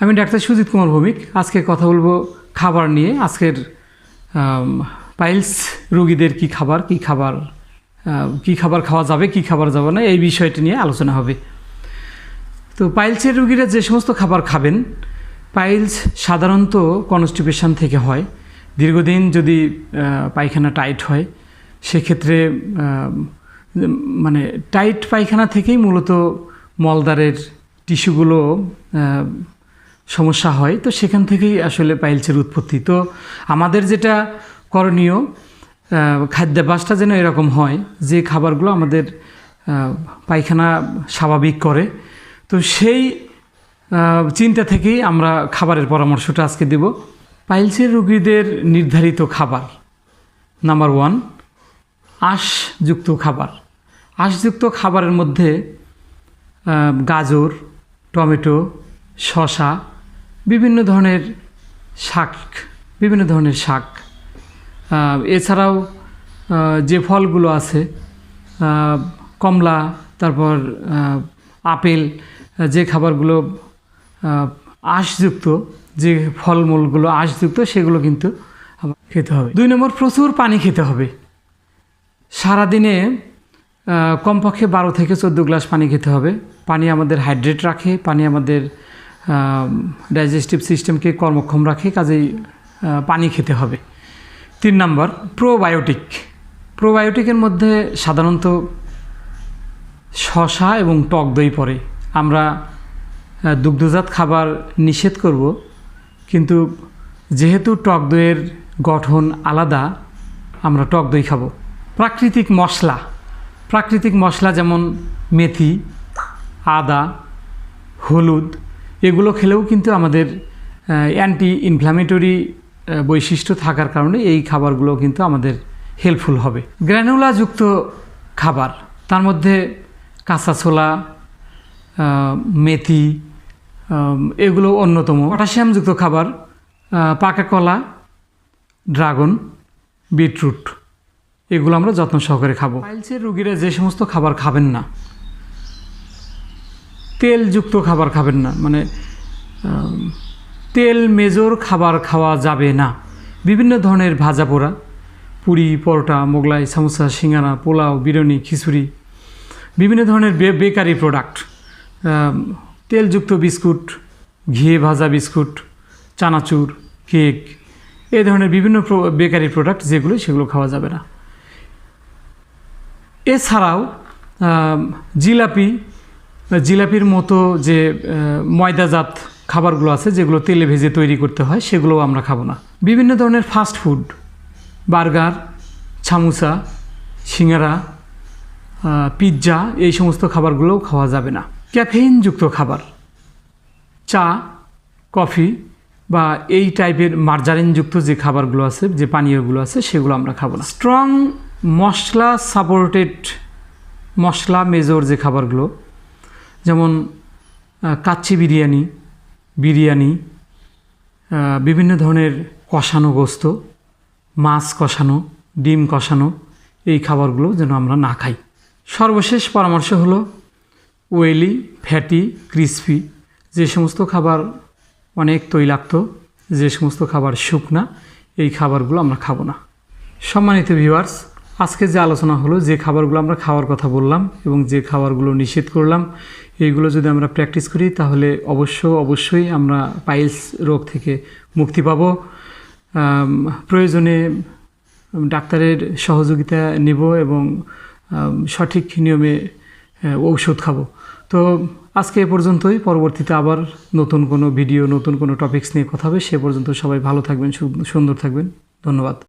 আমি ডাক্তার সুজিত কুমার ভৌমিক। আজকে কথা বলব খাবার নিয়ে। আজকের পাইলস রোগীদের কি খাবার কি খাবার কি খাবার খাওয়া যাবে, কি খাবার যাবে না, এই বিষয়টি নিয়ে আলোচনা হবে। তো পাইলসের রুগীরা যে সমস্ত খাবার খাবেন, পাইলস সাধারণত কনস্টিপেশন থেকে হয়। দীর্ঘদিন যদি পায়খানা টাইট হয়, সেক্ষেত্রে মানে টাইট পায়খানা থেকেই মূলত মলদারের টিস্যুগুলো সমস্যা হয়, তো সেখান থেকেই আসলে পাইলসের উৎপত্তি। তো আমাদের যেটা করণীয় খাদ্যাভ্যাসটা যেন এরকম হয়, যে খাবারগুলো আমাদের পায়খানা স্বাভাবিক করে, তো সেই চিন্তা থেকেই আমরা খাবারের পরামর্শটা আজকে দেব। পাইলসের রোগীদের নির্ধারিত খাবার, নাম্বার ওয়ান, আঁশযুক্ত খাবার। আঁশযুক্ত খাবারের মধ্যে গাজর, টমেটো, শসা বিভিন্ন ধরনের শাক, বিভিন্ন ধরনের শাক। এছাড়াও যে ফলগুলো আছে কমলা, তারপর আপেল যে খাবারগুলো আঁশযুক্ত, যে ফলমূলগুলো আঁশযুক্ত, সেগুলো কিন্তু খেতে হবে। দুই নম্বর, প্রচুর পানি খেতে হবে। সারাদিনে কমপক্ষে বারো থেকে চোদ্দ গ্লাস পানি খেতে হবে। পানি আমাদের হাইড্রেট রাখে, পানি আমাদের ডাইজেস্টিভ সিস্টেমকে কর্মক্ষম রাখে, কাজেই পানি খেতে হবে। তিন নম্বর প্রোবায়োটিক প্রোবায়োটিকের মধ্যে সাধারণত শশা এবং টক দই পড়ে। আমরা দুগ্ধজাত খাবার নিষেধ করব, কিন্তু যেহেতু টক দইয়ের গঠন আলাদা, আমরা টক দই খাব। প্রাকৃতিক মশলা। প্রাকৃতিক মশলা যেমন মেথি, আদা, হলুদ এগুলো খেলেও কিন্তু আমাদের অ্যান্টি ইনফ্ল্যামেটরি বৈশিষ্ট্য থাকার কারণে এই খাবারগুলো কিন্তু আমাদের হেল্পফুল হবে। গ্র্যানুলাযুক্ত খাবার, তার মধ্যে কাঁচা ছোলা মেথি এগুলো অন্যতম। পটাশিয়ামযুক্ত খাবার পাকা কলা, ড্রাগন, বিটরুট, এগুলো আমরা যত্ন সহকারে খাব। পাইলসের রুগীরা যে সমস্ত খাবার খাবেন না তেলযুক্ত খাবার খাবেন না। মানে তেল মেজর খাবার খাওয়া যাবে না। বিভিন্ন ধরনের ভাজা পোড়া, পুরি, পরোটা, মোগলাই, সামোসা, সিঙ্গারা, পোলাও, বিরিয়ানি, খিচুড়ি, বিভিন্ন ধরনের বেকারি প্রোডাক্ট তেলযুক্ত বিস্কুট, ঘিয়ে ভাজা বিস্কুট, চানাচুর, কেক এই ধরনের বিভিন্ন বেকারি প্রোডাক্ট যেগুলো, সেগুলো খাওয়া যাবে না। এছাড়াও জিলাপি জিলাপির মতো যে ময়দাজাত খাবারগুলো আছে যেগুলো তেলে ভেজে তৈরি করতে হয় সেগুলোও আমরা খাব না। বিভিন্ন ধরনের ফাস্ট ফুড বার্গার ছামুসা সিঙ্গারা আহ, পিৎজা এই সমস্ত খাবারগুলোও খাওয়া যাবে না। ক্যাফেইনযুক্ত খাবার চা কফি বা এই টাইপের মার্জারিনযুক্ত যে খাবারগুলো আছে যে পানীয়গুলো আছে সেগুলো আমরা খাব না। Strong masala supported masala major যে খাবারগুলো যেমন কাচ্চি বিরিয়ানি বিরিয়ানি বিভিন্ন ধরনের কষানো গোস্ত, মাছ কষানো, ডিম কষানো, এই খাবারগুলো যেন আমরা না খাই। সর্বশেষ পরামর্শ হলো ওয়েলি, ফ্যাটি, ক্রিসপি, যে সমস্ত খাবার অনেক তৈলাক্ত, যে সমস্ত খাবার শুকনা, এই খাবারগুলো আমরা খাব না। সম্মানিত ভিউয়ার্স আজকে যে আলোচনা হলো, যে খাবারগুলো আমরা খাওয়ার কথা বললাম এবং যে খাবারগুলো নিষেধ করলাম, এইগুলো যদি আমরা প্র্যাকটিস করি, তাহলে অবশ্য অবশ্যই আমরা পাইলস রোগ থেকে মুক্তি পাব। প্রয়োজনে ডাক্তারের সহযোগিতা নেব এবং সঠিক নিয়মে ঔষধ খাব। তো আজকে এ পর্যন্তই। পরবর্তীতে আবার নতুন কোনো ভিডিও নতুন কোনো টপিকস নিয়ে কথা হবে। সে পর্যন্ত সবাই ভালো থাকবেন সুন্দর থাকবেন। ধন্যবাদ।